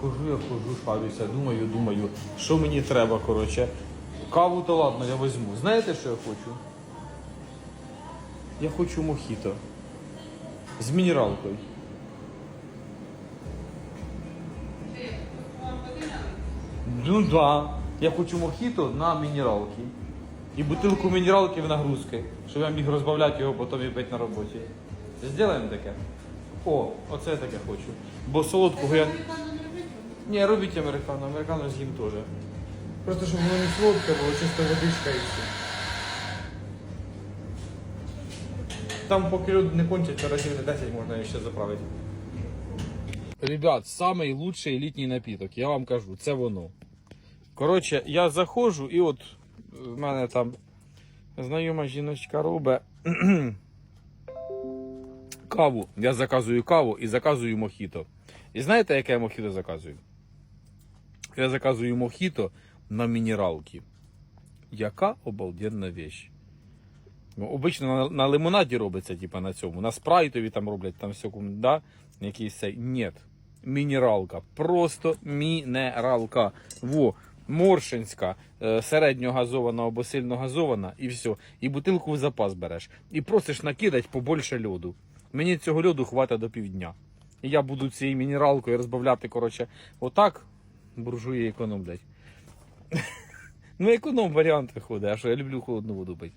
хожу, я хожу, шарюся, думаю, думаю, що мені треба, коротше. Каву то ладно, я візьму. Знаєте, що я хочу? Я хочу мохіто. З мінералкою. Ну да. Я хочу мохіто на мінералки. І бутилку мінералки в нагрузки, щоб я міг розбавляти його потім і пити на роботі. Зробимо таке. О, оце я таке хочу. Бо солодкого я. Ні, робіть американо, американо з'їм теж. Просто щоб воно не солодке було, чисто водичка і все. Там поки люди не кончаться, разів на 10 можна ще заправити. Ребят, самий лучший літній напіток, я вам кажу, це воно. Коротше, я заходжу і от в мене там знайома жіночка робить каву. Я заказую каву і заказую мохіто. І знаєте, яке я мохіто заказую? Я заказую мохіто на мінералки. Яка обалденна вещь. Ну, обично на, на лимонаді робиться, типа на цьому. На спрайтові там роблять там всякому, да? Якийсь цей. Ні. Мінералка. Просто мінералка. Во. Моршинська, е, середньо газована або сильно газована, і все. І бутилку в запас береш. І просиш накидати побольше льоду. Мені цього льоду хватить до півдня. І я буду цією мінералкою розбавляти, коротше, отак. Буржуї економлять. Ну, економ варіант виходить, а що я люблю холодну воду пити.